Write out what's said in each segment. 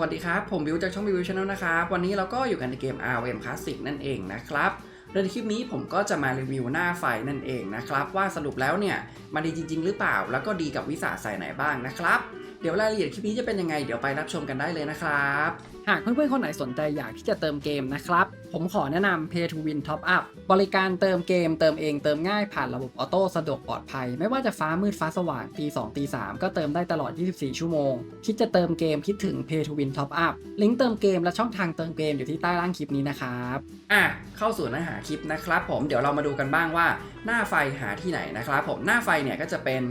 วัสดีครับ ผมวิวจากช่องวิวชาแนลนะครับ วันนี้เราก็อยู่กันในเกม RM Classic นั่นเองนะครับโดยในคลิปนี้ผมก็จะมารีวิวหน้าไฟนั่นเองนะครับ ว่าสรุปแล้วเนี่ยมันดีจริง ๆ หรือเปล่า แล้วก็ดีกับวิสาใส่ไหนบ้างนะครับ เดี๋ยวรายละเอียดคลิปนี้จะเป็นยังไงเดี๋ยวไปรับชมกันได้เลยนะครับ หากเพื่อนๆคนไหนสนใจอยากที่จะเติมเกมนะครับ ผมขอแนะนำ Pay to Win Top Up บริการเติมเกมเติมเองเติมง่ายผ่านระบบออโต้สะดวกปลอดภัย ไม่ว่าจะฟ้ามืดฟ้าสว่างตี2ตี3ก็เติมได้ตลอด 24 ชั่วโมง คิดจะเติมเกมคิดถึง Pay to Win Top Up ลิงก์เติมเกมและช่องทางเติมเกมอยู่ที่ใต้ล่างคลิปนี้นะครับอะเข้าสู่เนื้อหาคลิปนะครับผมเดี๋ยวเรามาดูกันบ้างว่า หน้าไฟหาที่ไหนนะครับผมหน้าไฟเนี่ยก็จะเป็น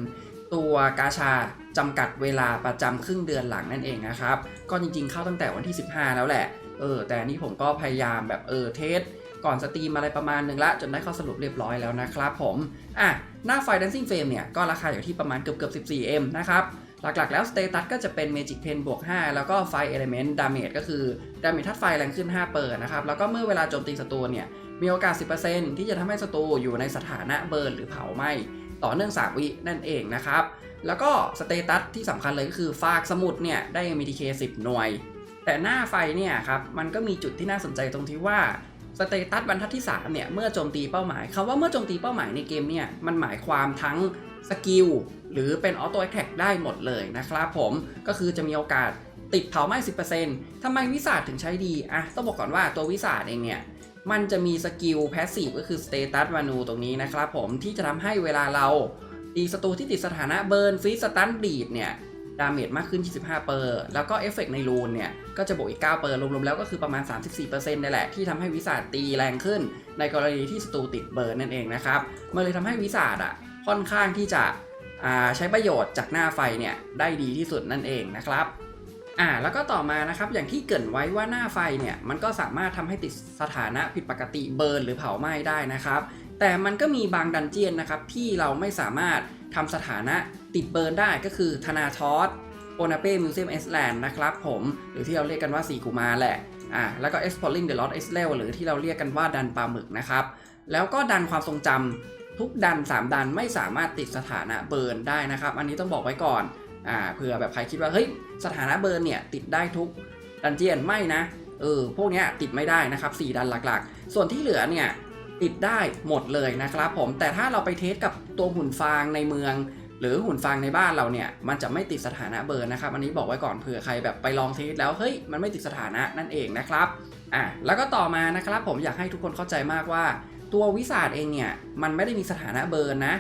ตัวกาชา จำกัดเวลาประจำครึ่งเดือนหลังนั่นเองนะครับ ก็จริงๆเข้าตั้งแต่วันที่ 15 แล้วแหละ เออ แต่นนี้ผมก็พยายามแบบเออเทสก่อนสตรีมอะไรประมาณหนึ่งละ จนได้ข้อสรุปเรียบร้อยแล้วนะครับผม อะ หน้าไฟ Dancing Frame เนี่ย ก็ราคาอยู่ที่ประมาณเกือบเกือบ 14 M นะครับ หลักๆแล้วสเตตัสก็จะเป็น Magic Pen บวก 5 แล้วก็ไฟ Element Damage ก็คือ Damage ทัดไฟแรงขึ้น 5 เปิดนะครับ แล้วก็เมื่อเวลาโจมตีศัตรูเนี่ย มีโอกาส 10%ที่จะทำให้ศัตรูอยู่ในสถานะเบิร์นหรือเผาไหม้ต่อเนื่อง 3 วินั่นเองนะครับแล้วก็สเตตัสที่สำคัญเลยก็คือฝากสมุดเนี่ยได้ MTK 10 หน่วย แต่หน้าไฟเนี่ยครับมันก็มีจุดที่น่าสนใจตรงที่ว่าสเตตัสบรรทัดที่3เนี่ยเมื่อโจมตีเป้าหมายคำว่าเมื่อโจมตีเป้าหมายในเกมเนี่ยมันหมายความทั้งสกิลหรือเป็นออโต้แอคแท็กได้หมดเลยนะครับผมก็คือจะมีโอกาสติดเผาไหม้ 10%ทำไมวิสาดถึงใช้ดีอะต้องบอกก่อนว่าตัววิสาดเองเนี่ยมันจะมีสกิลแพสซีฟก็คือสเตตัสวานูตรงนี้นะครับผมที่จะทำให้เวลาเรา ตีศัตรูที่ติดสถานะเบิร์นฟีสตันดีดเนี่ยดาเมจมากขึ้น 25เปอร์แล้วก็เอฟเฟกในรูนเนี่ย ก็จะบวกอีก9เปอร์รวมๆ แล้วก็คือประมาณ 34%นี่แหละ ที่ทำให้วิสาดตีแรงขึ้น ในกรณีที่ศัตรูติดเบิร์นนั่นเองนะครับมันเลยทำให้วิสาดอะค่อนข้างที่จะใช้ประโยชน์จากหน้าไฟเนี่ย ได้ดีที่สุดนั่นเองนะครับอ่าแล้วก็ต่อมานะครับอย่างที่เกินไว้ว่าหน้าไฟเนี่ยมันก็สามารถทำให้ติดสถานะผิดปกติเบิร์นหรือเผาไหม้ได้นะครับ แต่มันก็มีบางดันเจียนนะครับที่เราไม่สามารถทำสถานะติดเบิร์นได้ก็คือธนาทอสโอนาเป้มิวเซียมเอสแลนด์นะครับผมหรือที่เราเรียกกันว่าสีกุมาแหละอ่าแล้วก็ Exploring the Lost e x l e หรือที่เราเรียกกันว่าดันปลาหมึกนะครับ แล้วก็ดันความทรงจำทุกดัน 3 ดันไม่สามารถติดสถานะเบิร์นได้นะครับ อันนี้ต้องบอกไว้ก่อนอ่าเผื่อแบบใครคิดว่าเฮ้ยสถานะเบิร์นเนี่ยติดได้ทุกดันเจียนไม่นะเออพวกเนี้ยติดไม่ได้นะครับ 4 ดันหลักๆ ส่วนที่เหลือเนี่ย ติดได้หมดเลยนะครับผมแต่ถ้าเราไปเทสกับตัวหุ่นฟางในเมือง หรือหุ่นฟางในบ้านเราเนี่ยมันจะไม่ติดสถานะเบิร์นะครับอันนี้บอกไว้ก่อนเผื่อใครแบบไปลองเทสแล้วเฮ้ยมันไม่ติดสถานะนั่นเองนะครับอะแล้วก็ต่อมานะครับผมอยากให้ทุกคนเข้าใจมากว่า ตัววิสาดเองเนี่ยมันไม่ได้มีสถานะเบิร์นนะ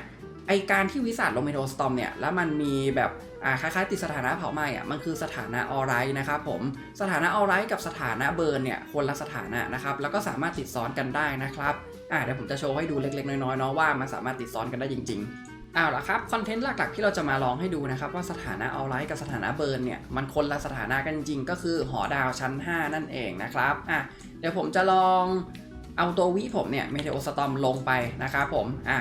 ไอการที่วิสาดลงเมโทสตอมเนี่ยแล้วมันมีแบบอ่าคล้ายๆติดสถานะเผาไหม้อะมันคือสถานะออไรนะครับผมสถานะออไรกับสถานะเบิร์นเนี่ยคนละสถานะนะครับแล้วก็สามารถติดซ้อนกันได้นะครับ อ่าเดี๋ยวผมจะโชว์ให้ดูเล็กๆ น้อยๆเนาะว่ามันสามารถติดซ้อนกันได้จริง ๆเอาละครับคอนเทนต์หลักๆที่เราจะมาลองให้ดูนะครับว่าสถานะออไลท์กับสถานะเบิร์นเนี่ยมันคนละสถานะกันจริงก็คือหอดาวชั้น 5 นั่นเองนะครับอะเดี๋ยวผมจะลองเอาตัววิผมเนี่ยเมเทโอสตอมลงไปนะครับผมอะ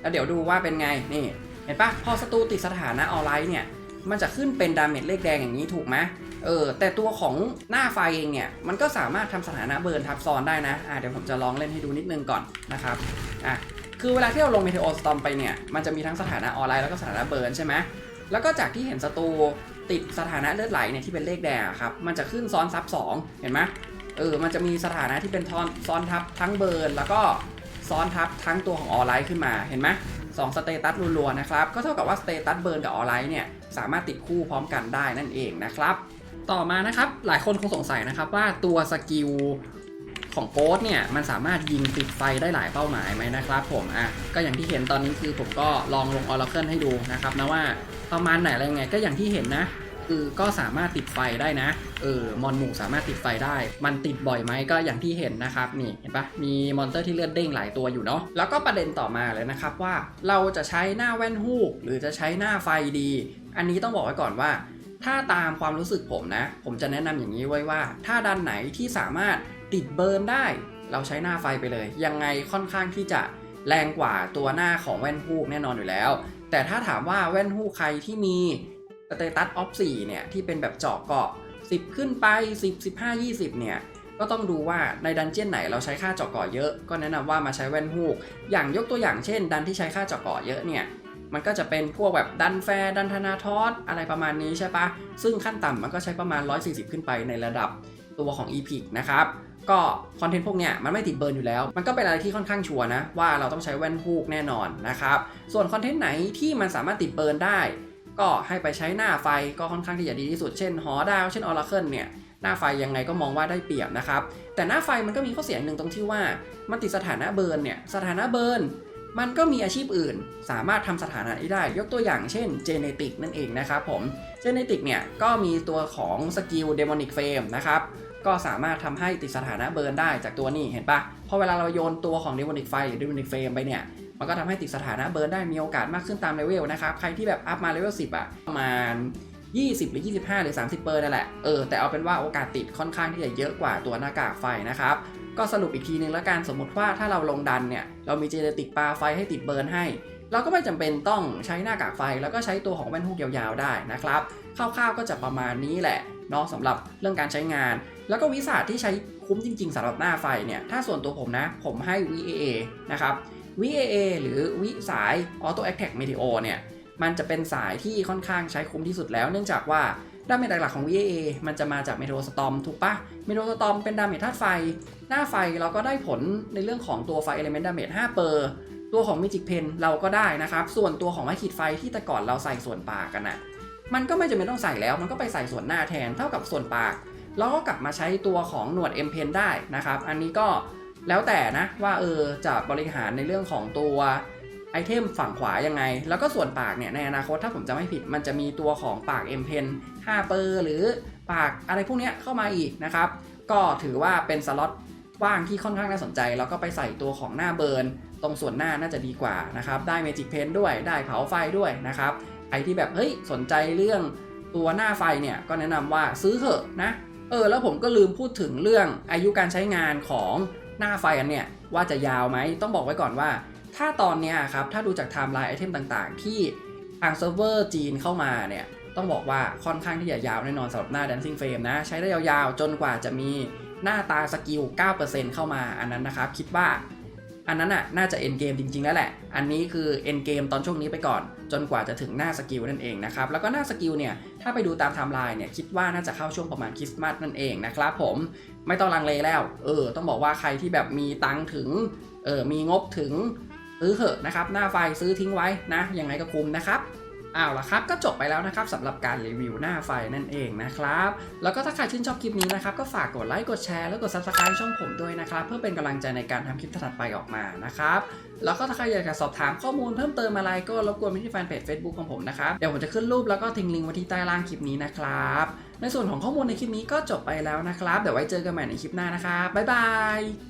แล้วเดี๋ยวดูว่าเป็นไงนี่เห็นปะพอศัตรูติดสถานะออไลท์เนี่ยมันจะขึ้นเป็นดาเมจเลขแดงอย่างนี้ถูกไหม เออแต่ตัวของหน้าไฟเองเนี่ย มันก็สามารถทำสถานะเบิร์นทับซ้อนได้นะอ่าเดี๋ยวผมจะลองเล่นให้ดูนิดนึงก่อนนะครับอะคือเวลาที่เราลงเมเทโอสตอมไปเนี่ย มันจะมีทั้งสถานะออนไลน์แล้วก็สถานะเบิร์นใช่ไหมแล้วก็จากที่เห็นศัตรูติดสถานะเลือดไหลเนี่ยที่เป็นเลขแดงครับ มันจะขึ้นซ้อนซับ 2 เห็นไหมเออ มันจะมีสถานะที่เป็นทอนซ้อนทับทั้งเบิร์นแล้วก็ซ้อนทับทั้งตัวของออนไลน์ขึ้นมา เห็นไหมสองสเตตัสรัวๆนะครับ ก็เท่ากับว่าสเตตัสเบิร์นกับออนไลน์เนี่ยสามารถติดคู่พร้อมกันได้นั่นเองนะครับ ต่อมานะครับ หลายคนคงสงสัยนะครับว่าตัวสกิลของโกสเนี่ยมันสามารถยิงติดไฟได้หลายเป้าหมายไหมนะครับผมอะก็อย่างที่เห็นตอนนี้คือผมก็ลองลงออร์เคิลให้ดูนะครับนะว่าประมาณไหนอะไรยังไงก็อย่างที่เห็นนะ คือก็สามารถติดไฟได้นะเออมอนหมูสามารถติดไฟได้ มันติดบ่อยไหมก็อย่างที่เห็นนะครับนี่เห็นปะมีมอนเตอร์ที่เลือดเด้งหลายตัวอยู่เนาะแล้วก็ประเด็นต่อมาเลยนะครับว่าเราจะใช้หน้าแว่นฮูกหรือจะใช้หน้าไฟดี อันนี้ต้องบอกไว้ก่อนว่า ถ้าตามความรู้สึกผมนะ ผมจะแนะนำอย่างนี้ไว้ว่า ถ้าด้านไหนที่สามารถติดเบิร์นได้ เราใช้หน้าไฟไปเลย ยังไงค่อนข้างที่จะแรงกว่าตัวหน้าของแว่นฮูกแน่นอนอยู่แล้ว แต่ถ้าถามว่าแว่นฮูกใครที่มีสเตตัสออฟ4เนี่ยที่เป็นแบบเจาะเกาะ 10 ขึ้นไป 10 15 20 เนี่ยก็ต้องดูว่าในดันเจี้ยนไหนเราใช้ค่าเจาะเกาะเยอะ ก็แนะนำว่ามาใช้แว่นฮูก อย่างยกตัวอย่างเช่น ดันที่ใช้ค่าเจาะเกาะเยอะเนี่ย มันก็จะเป็นพวกแบบดันแฟร์ดันธนาทอสอะไรประมาณนี้ใช่ปะซึ่งขั้นต่ำมันก็ใช้ประมาณ 140 ขึ้นไปในระดับตัวของ EPIC นะครับก็คอนเทนต์พวกเนี้ยมันไม่ติดเบิร์นอยู่แล้ว มันก็เป็นอะไรที่ค่อนข้างชัวร์นะ ว่าเราต้องใช้แว่นฮูกแน่นอนนะครับ ส่วนคอนเทนต์ไหนที่มันสามารถติดเบิร์นได้ ก็ให้ไปใช้หน้าไฟก็ค่อนข้างที่จะดีที่สุด เช่น หอดาว เช่น Oracle เนี่ย หน้าไฟยังไงก็มองว่าได้เปรียบนะครับ แต่หน้าไฟมันก็มีข้อเสียหนึ่งตรงที่ว่า มันติดสถานะเบิร์นเนี่ย สถานะเบิร์น มันก็มีอาชีพอื่น สามารถทำสถานะนี้ได้ ยกตัวอย่างเช่น Genetic นั่นเองนะครับผม Genetic เนี่ยก็มีตัวของสกิล Demonic Flame นะครับก็สามารถทำให้ติดสถานะเบิร์นได้จากตัวนี้เห็นปะพอเวลาเราโยนตัวของ Demonic Fire หรือ Demonic Flame ไปเนี่ยมันก็ทำให้ติดสถานะเบิร์นได้มีโอกาสมากขึ้นตามเลเวลนะครับใครที่แบบอัพมาเลเวล10อะประมาณ20 หรือ 25 หรือ 30 เปอร์นั่นแหละ เออ แต่เอาเป็นว่าโอกาสติดค่อนข้างที่จะเยอะกว่าตัวหน้ากากไฟนะครับ ก็สรุปอีกทีนึงแล้วกันสมมติว่าถ้าเราลงดันเนี่ย เรามีเจเนติกปลาไฟให้ติดเบิร์นให้ เราก็ไม่จำเป็นต้องใช้หน้ากากไฟแล้วก็ใช้ตัวของแว่นฮูกยาวๆได้นะครับคร่าวๆก็จะประมาณนี้แหละเนาะสำหรับเรื่องการใช้งาน แล้วก็วิสาที่ใช้คุ้มจริง ๆสำหรับหน้าไฟเนี่ยถ้าส่วนตัวผมนะผมให้ VAA นะครับ VAA หรือวิสาย Auto Attack Meteor เนี่ยมันจะเป็นสายที่ค่อนข้างใช้คุ้มที่สุดแล้ว เนื่องจากว่า ดาเมจหลักๆของ VAA มันจะมาจาก m e t e o Storm ถูกปะ m e t e o Storm เป็นดาเมจธาตุไฟ หน้าไฟเราก็ได้ผลในเรื่องของตัวไฟ Element Damage 5เปอร์ตัวของ Magic Pen เราก็ได้นะครับ ส่วนตัวของไม้ขีดไฟที่แต่ก่อนเราใส่ส่วนปากกันนะมันก็ไม่จำเป็นต้องใส่แล้ว มันก็ไปใส่ส่วนหน้าแทนเท่ากับส่วนปากเราก็กลับมาใช้ตัวของหนวด M Pen ได้นะครับ อันนี้ก็แล้วแต่นะว่าเออจะบริหารในเรื่องของตัว ไอเทมฝั่งขวายังไง แล้วก็ส่วนปากเนี่ยในอนาคตถ้าผมจะไม่ผิด มันจะมีตัวของปาก M Pen 5เปอร์หรือปากอะไรพวกเนี้ยเข้ามาอีกนะครับ ก็ถือว่าเป็นสล็อตว่างที่ค่อนข้างน่าสนใจ แล้วก็ไปใส่ตัวของหน้าเบิร์น ตรงส่วนหน้าน่าจะดีกว่านะครับ ได้เมจิกเพนด้วยได้เผาไฟด้วยนะครับใครที่แบบเฮ้ยสนใจเรื่องตัวหน้าไฟเนี่ยก็แนะนำว่าซื้อเถอะนะเออแล้วผมก็ลืมพูดถึงเรื่องอายุการใช้งานของหน้าไฟอันเนี่ยว่าจะยาวไหมต้องบอกไว้ก่อนว่า ถ้าตอนนี้ครับ ถ้าดูจากไทม์ไลน์ไอเทมต่างๆ ที่ทางเซิร์ฟเวอร์จีนเข้ามาเนี่ย ต้องบอกว่าค่อนข้างที่จะยาวแน่นอนสำหรับหน้า Dancing Frame นะ ใช้ได้ยาวๆ จนกว่าจะมีหน้าตาสกิล 9%เข้ามาอันนั้นนะครับ คิดว่าอันนั้นน่ะน่าจะเอ็นเกมจริง ๆ แล้วแหละ อันนี้คือเอ็นเกมตอนช่วงนี้ไปก่อน จนกว่าจะถึงหน้าสกิลนั่นเองนะครับ แล้วก็หน้าสกิลเนี่ย ถ้าไปดูตามไทม์ไลน์เนี่ยคิดว่าน่าจะเข้าช่วงประมาณคริสต์มาสนั่นเองนะครับผมไม่ต้องลังเลแล้ว เออ ต้องบอกว่าใครที่แบบมีตังถึงเออมีงบถึง ซื้อเถอะนะครับ หน้าไฟซื้อทิ้งไว้นะยังไงก็คุ้มนะครับเอาละครับก็จบไปแล้วนะครับสำหรับการรีวิวหน้าไฟนั่นเองนะครับ แล้วก็ถ้าใครชื่นชอบคลิปนี้นะครับ ก็ฝากกดไลค์กดแชร์แล้วกด subscribe ช่องผมด้วยนะครับ เพื่อเป็นกำลังใจในการทำคลิปถัดไปออกมานะครับ แล้วก็ถ้าใครอยากจะสอบถามข้อมูลเพิ่มเติมอะไรก็รบกวนไปที่แฟนเพจ Facebook ของผมนะครับ เดี๋ยวผมจะขึ้นรูปแล้วก็ทิ้งลิงก์ไว้ที่ใต้ล่างคลิปนี้นะครับ ในส่วนของข้อมูลในคลิปนี้ก็จบไปแล้วนะครับ เดี๋ยวไว้เจอกันใหม่ในคลิปหน้านะครับบ๊ายบาย